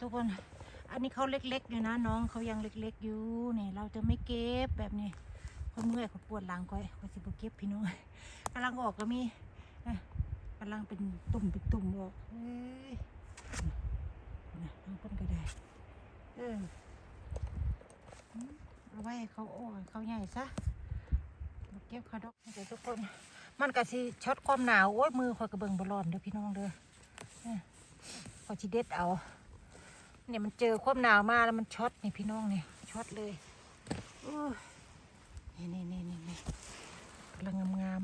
ทุกคน อันนี้เขาเล็กๆอยู่นะน้องเขายังเล็กๆอยู่เนี่ยเราจะไม่เก็บแบบนี้เขาเมื่อยเขาปวดหลังก้อยเขาสิบเก็บพี่น้องกำลังออกก็มีกำลังเป็นตุ่มเป็นตุ่มออกเอ้ยนะน้องคนก็ได้เอออืมเอาไว้เขาอ่อนเขาใหญ่ซะเก็บเขาดอกเดี๋ยวทุกคน มันก็สิช็อตความหนาวโอ้ยมือคอยกระเบิงบอลอนเด้อพี่น้องเด้อเอ้ยคอยชิเด็ดเอา เนี่ยมันเจอความหนาวมาแล้วมันช็อตนี่พี่น้องเนี่ยช็อตเลยนี่นี่นี่นี่นี่กำลังงาม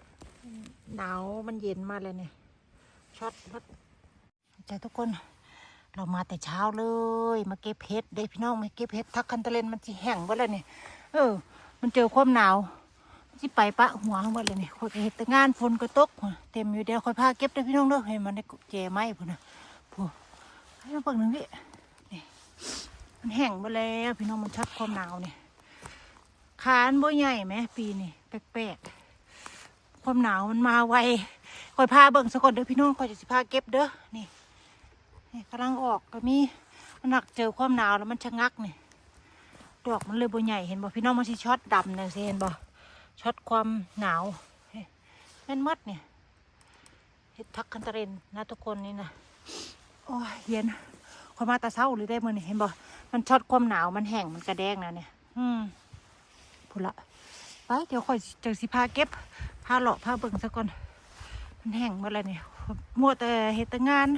ๆหนาวมันเย็นมาเลยเนี่ยช็อตพัดใจทุกคน เรามาแต่เช้าเลย มาเก็บเห็ดเด้พี่น้องมาเก็บเห็ดทักคันตะเลนมันจะแห้งหมดแล้วเนี่ยเออ มันเจอความหนาวที่ไปปะหัวหมดเลยเนี่ยคอยก็เห็ดแต่งานฝนก็ตก เต็มอยู่เดียวคอยพาเก็บเด้พี่น้องเด้อให้มันได้แจไม้พุ่นนะ พูให้มาเปิดหนึ่งพี่นี่มันแห้งไปแล้วพี่น้องมันชัดความหนาวเนี่ยขานบ่ใหญ่ไหมปีนี่แปลกๆความหนาวมันมาไวคอยพาเบิ่งสะกอนเด้อพี่น้องคอยจะสิพาเก็บเด้อนี่นี่กำลังออกก็มีมันหนักเจอความหนาวแล้วมันชะงักนี่ดอกมันเลยบ่ใหญ่เห็นบ่พี่น้องมันสิช็อตดำเนี่ยสิเห็นบ่ช็อตความหนาวเฮ้ยแม่นมัดเนี่ยเห็ดทักคันตะเรนนะทุกคนนี่นะ โอ้ยเย็นคอยมาแตาเศร้าหรือได้มือนี่เห็นบ่ มันช็อตความหนาวมันแห้งมันกระแดงนะเนี่ย อืมพูดละไปเดี๋ยวคอยจังสิพาเก็บพาเลาะพาเบิ่งซะก่อน มันแห้งหมาแล้วเนี่ยมัวแต่เฮต่งาน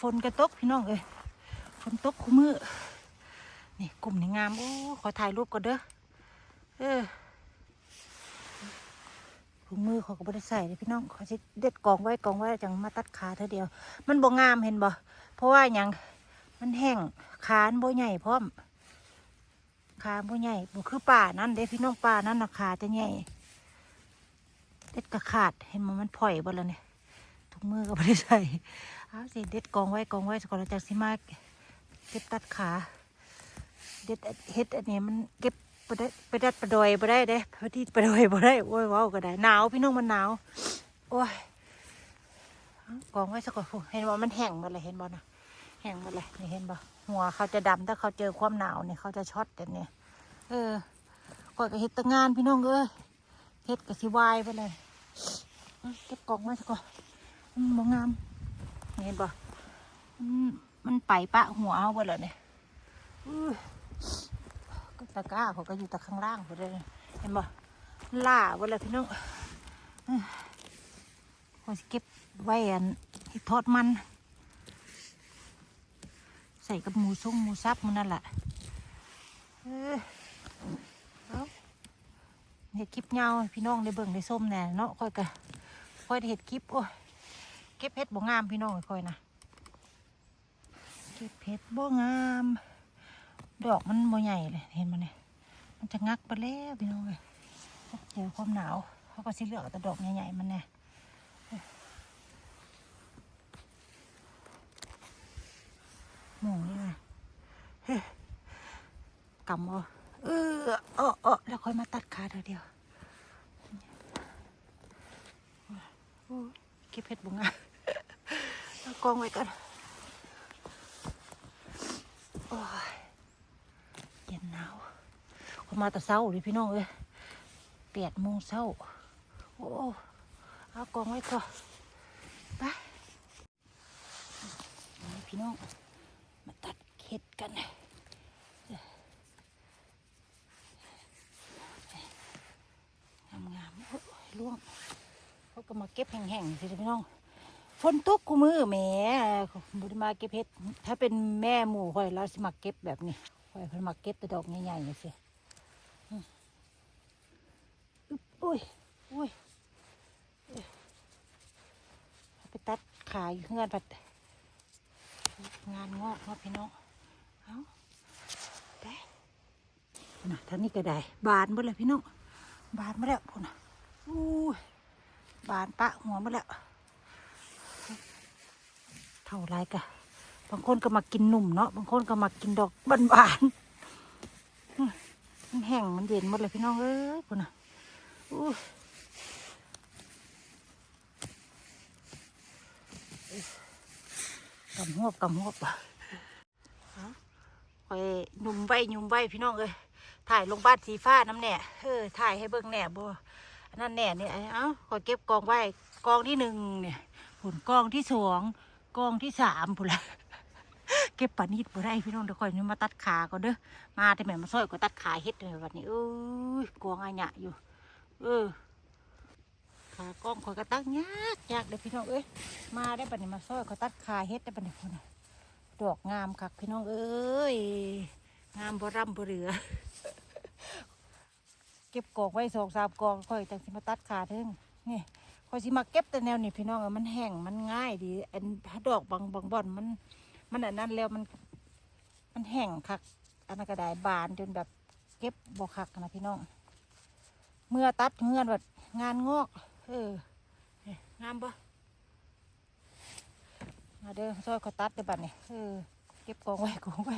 ฝนกระตกพี่น้องเอ้ยฝนตกคู่มือนี่กลุ่มนี่งามโอ้ขอถ่ายรูปก่อนเด้อเออ ถุงมือเขาก็บ่ได้ใส่เลยพี่น้องเขาสิเด็ดกองไว้กองไว้จังมาตัดขาเธอเดียว มันบ่งามเห็นบ่เพราะว่าอย่างมันแห้งขานบ่ใหญ่พร้อมขาบ่ใหญ่บ่คือป่านั่นเด้พี่น้องป่านั่นนะขาจะใหญ่เด็ดกระขาดเห็นมันมันผ่อยบ่แล้วเนี่ยถุงมือก็บ่ได้ใส่เอาสิเด็ดกองไว้กองไว้ก่อนแล้วจากสิมาเก็บตัดขา เด็ดเฮ็ดอันนี้มันเก็บ ไปได้ไปดัดไปดอยบ่ได้เด้พอดีไปดอยบ่ได้โอ้ยว้าก็ได้หนาวพี่น้องมันหนาวโอ้ยกองไว้สักก่อนพูเห็นว่มันแห้งหมดเลยเห็นบ่นะแห้งหมดเลยนี่เห็นบ่หัวเขาจะดำถ้าเขาเจอความหนาวเนี่ยเขาจะช็อตแต่เนี่ยเออก่อนก็เฮ็ดแตงานพี่น้องเอ้ยเฮ็ดกับสิวายไปเลยเก็บกองไว้สักก่อนมันบ่งามนี่เห็นบ่มันมันไปปะหัวเอาไปเลยเนี่ย ตะกร้าเขาก็อยู่แต่ข้างล่างไปเลยเห็นบ่ล่าไปเลยพี่น้องพอสิเก็บไว้อันทอดมัน ใส่กับหมูส้มหมูซับมันนั่นแหละเออเห็ดคลิปเงาพี่น้องได้เบิ่งได้ส้มแน่เนาะค่อยกะค่อยได้เห็ดคลิปโอ้ยเก็บเห็ดบ่งามพี่น้องค่อยนะเก็บเห็ดบ่งาม ดอกมันบ่ใหญ่เลยเห็นมันเนี่ยมันจะงักไปแล้วพี่น้องเลยเจอความหนาวเขาก็สิเหลือกแต่ดอกใหญ่ๆมันเนี่ยหมูนี่ไงเฮ้ยกำเอาเออเออเออแล้วค่อยมาตัดขาเดี๋ยวเดียวเก็บเพชรบุงอะกองไว้กันโอ้ย ย็นหนาวเขามาแต่เช้าดิพี่น้องเอ้ยแปดโมงเช้า โอ้เอากองไว้ก่อนไปพี่น้อง มาตัดเข็ดกันงามงามๆโอ้ยล่วงเขาก็มาเก็บแห้งๆสิพี่น้องฝนตกกูมือแหมบุได้มาเก็บเห็ด ถ้าเป็นแม่หมูคอยเราสิมาเก็บแบบนี้ คอยเพิ่นมาเก็บแต่ดอกใหญ่ๆนี่สิอืมอึ๊บอุ้ยอุ้ยเอ้ยไปตัดขายเงื่อนผัดงานงอกเนาะพี่น้องเอาได้น่ะท่างนี้ก็ได้ บานหมดเลยพี่น้องบานมาแล้วพุ่นน่ะอู้ยบานปะหัวมาแล้วเท่าไรกะ บางคนก็มากินหนุ่มเนาะบางคนก็มากินดอกบานบานๆอื้อมันแห้งมันเย็นหมดเลยพี่น้องเอ้ยพุ่นน่ะอู้ยดำหวบกำหวบเอาคอยหนุ่มใบหนุ่มใบพี่น้องเอ้ยถ่ายลงบ้านสีฟ้าน้ำแหน่เออถ่ายให้เบิ่งแหน่บ่อันนั่นแหน่เนี่ยเอ้าคอยเก็บกองไว้กองที่หนึ่งเนี่ยผลกองที่สองกองที่สามพุ่นละเก็บปานิดบ่ได้พี่น้องเดี๋ยวคอยนี่มาตัดขาก่อนเด้อมาแต่แม่มาซอยก็ตัดขาเฮ็ดเลยวันนี้เอ้ยกองอาหยะอยู่ เออขากล้องคอยก็ตั้งยากยากเลยพี่น้องเอ้ยมาได้ปันนี้มาซอยเขาตัดขาเฮ็ดได้ปันนี้คนดอกงามคักพี่น้องเอ้ยงามบ่ร่ำบ่เหลือเก็บกอกไว้สองสามกองค่อยแต่สิมาตัดขาเทิงนี่ค่อยสิมาเก็บแต่แนวนี้พี่น้องเอ้ยมันแห้งมันง่ายดีอันดอกบางบางบ่อนมัน มันอันนั้นแล้วมันมันแห้งคักอันนั้นก็ได้บานจนแบบเก็บบ่คักนะพี่น้อง เมื่อตัดเงื่อนแบบงานงอก เออนี่งามปะมาเด้อซอยเขาตัดเด้อบัดนี่เออเก็บกองไว้กองไว้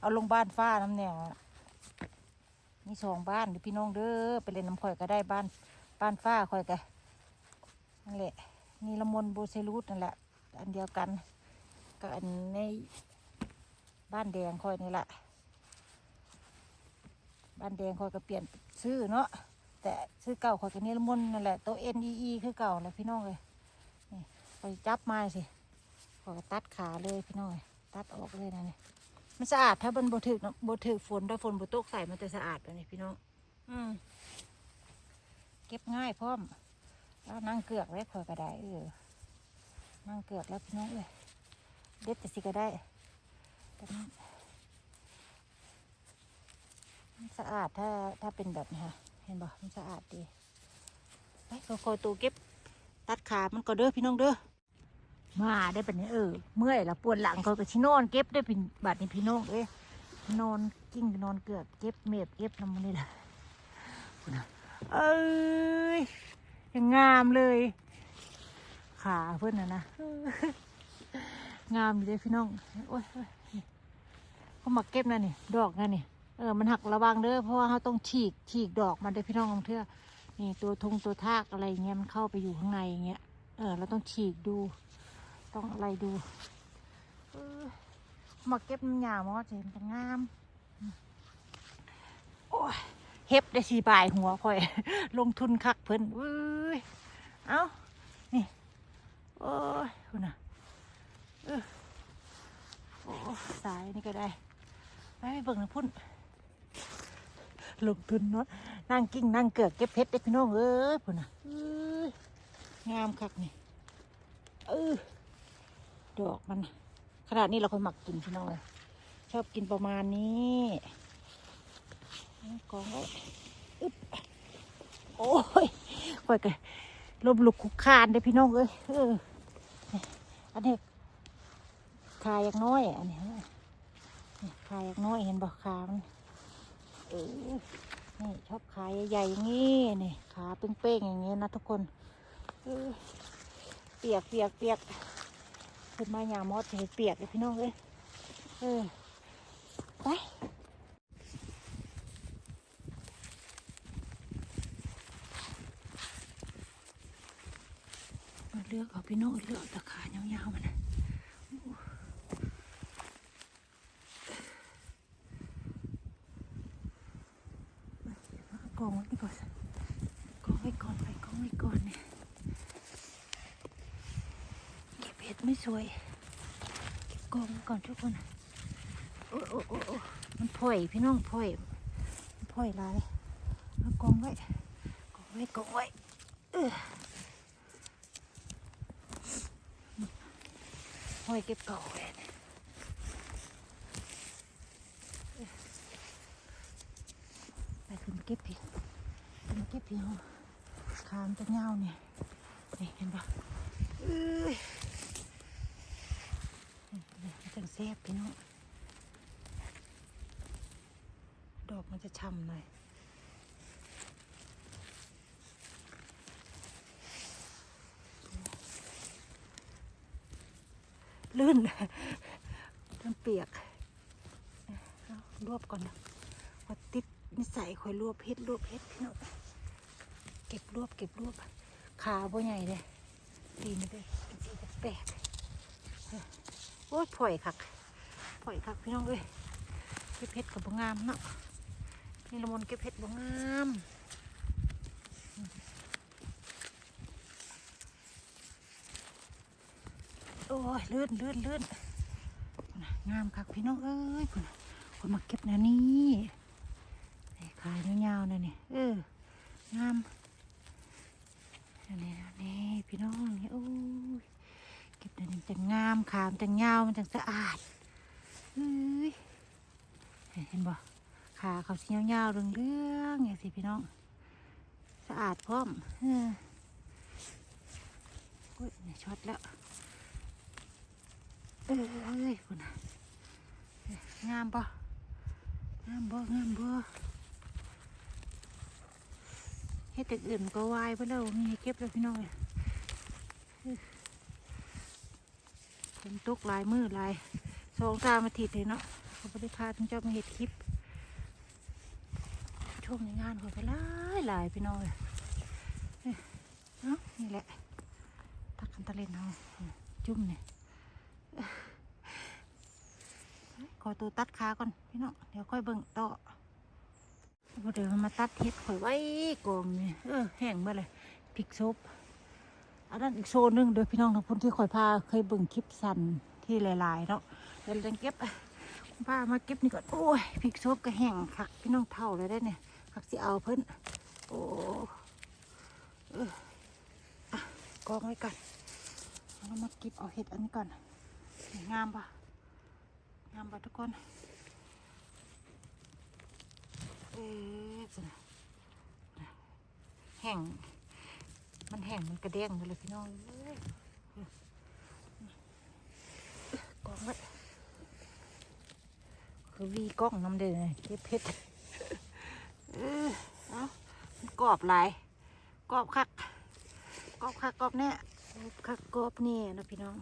เอาลงบ้านฟ้าน้ำเนี่ยมีสองบ้านเดี๋ยวพี่น้องเด้อไปเล่นน้ำข่อยก็ได้บ้านบ้านฟ้าข่อยก็นั่นแหละนี่ละมนโบเซรูดนั่นแหละ อันเดียวกัน กับอันในบ้านแดงข่อยนี่แหละบ้านแดงข่อยก็เปลี่ยนชื่อเนาะแต่ซื้อเก่าข่อยกันนี่ละมุนนั่นแหละโตเอ็นอีคือเก่าแหละพี่น้องเลยนี่ไปจับมาสิข่อยก็ตัดขาเลยพี่น้องเอ้ยตัดออกเลยนะนี่มันสะอาดถ้ามันบถึกเนะบถึกฝนถ้าฝนบตกใส่มันจะสะอาดแบบนี้พี่น้อง อืมเก็บง่ายพร้อมแล้วนั่งเกือกไว้ข่อยก็ได้เออนั่งเกือกแล้วพี่น้องเอ้ย เด็ดแต่สิก็ได้แต่มันสะอาดถ้าถ้าเป็นแบบนี้ค่ะ เห็นบ่มันสะอาดดี ไปก็คอยตัวเก็บ ตัดขา มันก็เด้อพี่น้องเด้อ มาได้ปะเนี่ยเออ เมื่อยละปวดหลังเขาก็ชินอนเก็บได้เป็นบาดนี้พี่น้องเอ้ยนอนกิ้งนอนเกือบเก็บเมียบเก็บน้ำมันนี่แหละเอ้ยยังงามเลย ขาเพื่อนนะนะ งามอยู่เลยพี่น้องโอ้ยเขามาเก็บนั่นนี่ดอกนั่นนี่เออมันหักระวังเด้อเพราะว่าเขาต้องฉีกฉีกดอกมันเด้พี่น้องลองเทื่อนี่ตัวทงตัวทากอะไรเงี้ยมันเข้าไปอยู่ข้างในอย่างเงี้ยเออเราต้องฉีกดู ต้องอะไรดูเออมาเก็บน้ำหยามอสเห็นเป็นงามโอ้ยเฮ็บได้สีบายหัวคอย ลงทุนคักเพิ่นเอ้ยเอ้านี่โอ้ยคุณน่ะ เออโอ้สายนี่ก็ได้ไปไปเบิ่งนะพุ่นลงทุนเนาะนั่งกิ้งนั่งเกือกเก็บเพชรได้พี่น้องเอ้ยพุ่นน่ะงามคักนี่เออดอกมันขนาดนี้เราคนหมักกินพี่น้องเลยชอบกินประมาณนี้กองไว้อึ๊บโอ้ยค่อยกันลมลุกคุกคานได้พี่น้องเอ้ยเอออันนี้ คาอย่างน้อยอันนี้นี่ขาอย่างน้อยเห็นบอกขามันเออนี่ชอบขาใหญ่ๆอย่างนี้นี่ขาเป้งๆอย่างนี้นะทุกคนเปียกเปียกเปียกขึ้นมาหยามอดเห็นเปียกเลยพี่น้องเอ้ยเออไปเลือกเอาพี่น้องเลือกแตะขายาวๆมันนะเอากอง ไว้ก่อนกองไว้ก่อนไปกองไว้ก่อนเนี่ยเก็บเห็ดไม่สวย เก็บกองก่อนทุกคน โอ้โอ้โอ้โอ้มันพ่อยพี่น้องพ่อยมันพ่อยลายเอากองไว้กองไว้กองไว้เออห้อยเก็บเก่าแหวนไปขึ้นมาเก็บพี่ ขึ้นมาเก็บพี่ห้องขามจะเงาเนี่ยนี่เห็นปะเอ้ยจังแซ่บพี่น้องดอกมันจะช่ำหน่อยลื่นมันเปียกรวบก่อนนะพอติดนิสัยคอยรวบเพชรรวบเพชรพี่น้อง เก็บรวบเก็บรวบขาบ่ใหญ่เลยตีนเลยเป็นสีแปลกโอ้อ้ยผ่อยคักผ่อยคักพี่น้องเอ้ยเก็บเพชรกับบงามเนาะนี่ละมนเก็บเพชรบ่งามโอ้ยเลื่อนเลื่อนเลื่อนงามคักพี่น้องเอ้ยคนคนมาเก็บนวนี้นี่ขายยาวๆนะนี่เอองาม นี่นี่พี่น้องนี่โอ้ยเก็บแต่มันจะงามขามนจะยาวมันจะสะอาดเฮ้ยเห็นบ่ขาเขาสียาวๆเรื่องเรื่องๆอย่างสิพี่น้อง สะอาดพร้อมเออโอ้ยเนี่ยช็อตแล้วเอ้ยคุณนะงามปะงามบ่งามบ่ เฮ็ดแต่อื่นก็วายไปแล้วมีให้เก็บแล้วพี่น้องเอ้ยฝนตกหลายมือหลายสองสามอาทิตย์เลยเนาะเขาบริพาทั้งเจ้ามาเห็ดคลิปช่วงในงานเขาก็หลายหลายพี่น้องเลยเนาะนี่แหละตักกันตะเล่นเอาจุ่มเนี่ยเอ้ยขอตัวตัดขาก่อนพี่น้องเดี๋ยวค่อยเบิ่งต่อ เดี๋ยวมาตัดเห็ดข่อยไว้กองนี่เออแห้งมื่อไรพริกซุปอันนั้นอีกโซนหนึ่งเด้อพี่น้องทั้งคนที่คอยพาเคยเบิ่งคลิปสั้นที่หลายๆเนาะเดี๋ยวเราเก็บคุณป้ามาเก็บนี่ก่อนโอ้ยพริกซบก็แห้งคักพี่น้องเท่าเลยได้เนี่ยคักสิเอาเพิ่นโอ้เอออะกองไว้ก่อนเรามาเก็บเอาเห็ดอันนี้ก่อนงามปะงามปะทุกคน แห้ง มันแห้งมันกระเด้งเลยพี่น้องเอ้ยกองไว้คือวีกล้องน้ำเดือเก็บเพชรเออเอามันกรอบหลายกรอบคักกรอบคักกรอบเนี่ยกอบคักกรอบเนี่ยนะพี่น้อง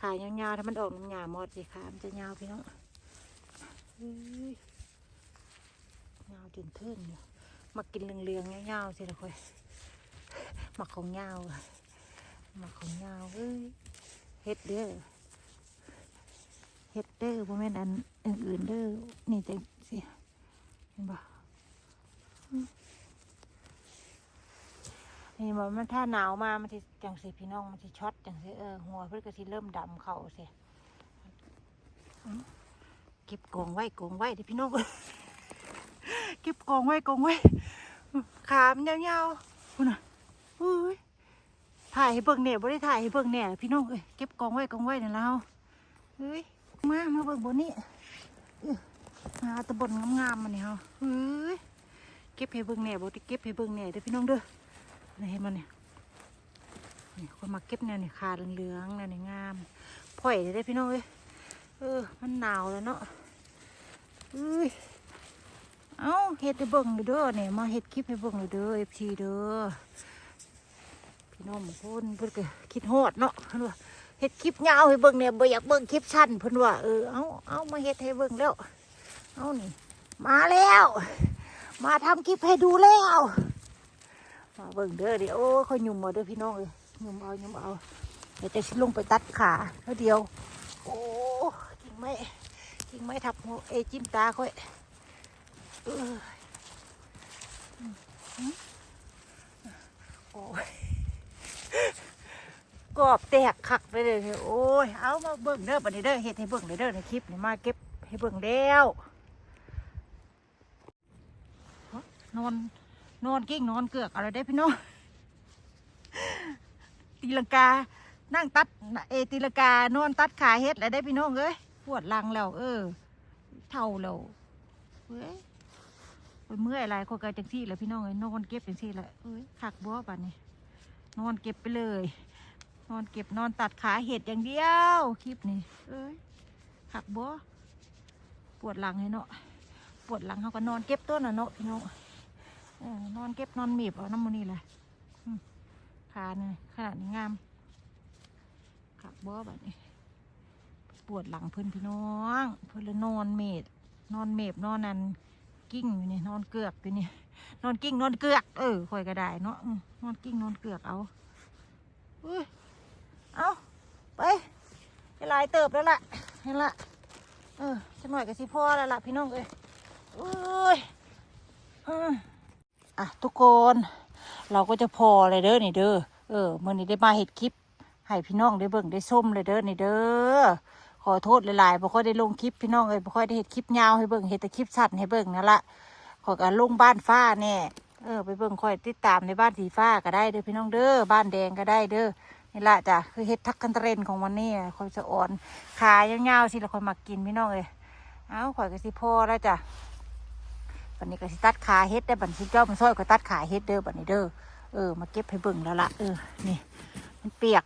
ขายยาวๆถ้ามันออกน้ำยาหมดสิขามันจะยาวพี่น้องอ ยยาวจนเทินอยู่มากินเหลืองๆยาวๆสิละค่อยหมักของยาวหมักของยาวเอ้ยเฮ็ดเด้อเฮ็ดเด้อบ่แม่นอันอื่นๆเด้อนี่จังสิเห็นบ่อืมนี่บ่มันถ้าหนาวมา มันสิจังสิพี่น้อง มันสิช็อตจังสิเออหัวเพิ่นก็สิเริ่มดำเข้าสิเก็บกองไว้กองไว้เดิพี่น้อง เก็บกองไว้กองไว้ขามยาวๆพุ่นน่ะอุ้ยถ่ายให้เบิ่งเนี่ยบ่ได้ถ่ายให้เบิ่งเนี่ยพี่น้องเอ้ยเก็บกองไว้กองไว้เนี่ยเราเฮ้ยมามาเบิ่งบนนี้มาตะบนงามๆมาเนี่ยเฮาเฮ้ยเก็บให้เบิ่งเนี่ยบ่ได้เก็บให้เบิ่งเนี่ยเด้อพี่น้องเด้อนี่เห็นมันเนี่ยนี่คนมาเก็บเนี่ยนี่ขาเหลืองๆเนี่ยนี่งามพ่อยได้อพี่น้องเอ้ยเออมันหนาวแล้วเนาะเอ้ย เอ้าเฮ็ดให้เบิ่งเด้อเนี่ยมาเฮ็ดคลิปให้เบิ่งเด้อ FT เด้อพี่น้องเพิ่นเพิ่นก็คิดฮอดเนาะเพิ่นว่าเฮ็ดคลิปยาวให้เบิ่งเนี่ยบ่อยากเบิ่งคลิปสั้นเพิ่นว่าเออเอาเอามาเฮ็ดให้เบิ่งแล้วเอานี่มาแล้ว มาทำคลิปให้ดูแล้วมาเบิ่งเด้อดิโอ้ค่อยยุ่มมาเด้อพี่น้องเอ้ยยุ่มเอายุ่มเอาเดี๋ยวจะสิลงไปตัดขาแล้วเดียว โอ้กิ่งไม้กิ่งไม้ทับหัวเอจิ้มตาค่อย เอออืมอืมโอ้ยกอบแตกคักไปเลยเนี่ยโอ้ยเอามาเบิ่งเด้อบัดนี้เด้อเฮ็ดให้เบิ่งเลยเด้อในคลิปนี่มาเก็บให้เบิ่งแล้วนอนนอนกิ้งนอนเกือกอะไรได้พี่น้องตีลังกา นั่งตัดเอตีลังกานอนตัดขาเฮ็ดแล้วได้พี่น้องเอ้ยปวดหลังแล้ว เออเท่าแล้วเว้ย เมื่อยอะไรคนกายจังซี่แหละพี่น้องเอ้ยนอนเก็บจังซี่แหละเอ้ยคักบัวบัดนี้นอนเก็บไปเลย นอนเก็บนอนตัดขาเห็ดอย่างเดียวคลิปนี้เอ้ยหักบ่ปวดหลังให้เนาะปวดหลังเขาก็นอนเก็บต้นน่ะเนาะพี่น้องนอนเก็บนอนหมีบเอาน้ำมันนี่แหละขาเนี่ยขนาดนี้งามขักบ่แบบนี้ปวดหลังเพิ่นพี่น้อง เพิ่นเลยนอนเมดนอนเมบนอนนัน กิ้งอยู่นี่นอนเกือกอยู่นี่นอนกิ้งนอนเกือกเออคอยก็ได้เนาะนอนกิ้งนอนเกือกเอาอุ้ยเอาไปจะหลายเติบแล้วล่ะเห็นละเออจะหน่อยกับสิพ่อแล้วล่ะพี่น้องเอ้ยเอ้ยอืมอะทุกคนเราก็จะพอเลยเด้อนี่เด้อเออมื่อนี้ได้มาเห็ดคลิปให้พี่น้องได้เบิ่งได้ส้มเลยเด้อนี่เด้อ ขอโทษหลายๆบ่ค่อยได้ลงคลิปพี่น้องเอ้ยบ่ค่อยได้เห็ดคลิปยาวให้เบิ่งเห็ดแต่คลิปสั้นให้เบิ่งนั่นละขอยก็ลงบ้านฟ้าแน่เออไปเบิ่งค่อยติดตามในบ้านสีฟ้าก็ได้เด้อพี่น้องเด้อบ้านแดงก็ได้เด้อนี่ละจ้ะคือเห็ดทักกันเทรนของวันนี้ค่อยจะอ่อนขายาวๆสิแล้วค่อยมากินพี่น้องเอ้ยเอาข่อยก็สิพ่อแล้วจ้ะบัดนี้ก็สิตัดขาเฮ็ดได้บันี้สิเจ้ามันซอยก็ตัดขาเฮ็ดเด้อบัดนี้เด้อเออมาเก็บให้เบิ่งแล้วละเออนี่มันเปียก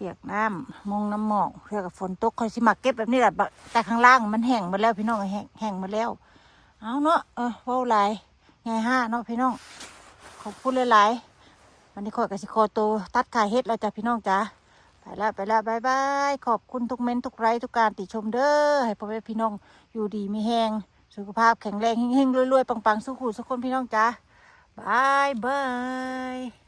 เปียกน้ำมงน้ำหมอกเพื่อกับฝนตกคอยสิมาเก็บแบบนี้แหละแต่ข้างล่างมันแห้งหมดแล้วพี่น้องแห้งแห้งหมดแล้ว เอาเนาะเออว้าหลายไงห้าเนาะพี่น้องขอบคุณหลายๆวันนี้ขอยกับสิคอโตวตัดขายเฮ็ดแล้วจ้ะพี่น้องจ้ะไปแล้วไปแล้วบายบายขอบคุณทุกเม้นทุกไลค์ทุกการติชมเด้อให้พ่อแม่พี่น้องอยู่ดีมีแหงสุขภาพแข็งแรงเฮงๆรวยๆปังๆสุขุสุขคนพี่น้องจ้ะบายบาย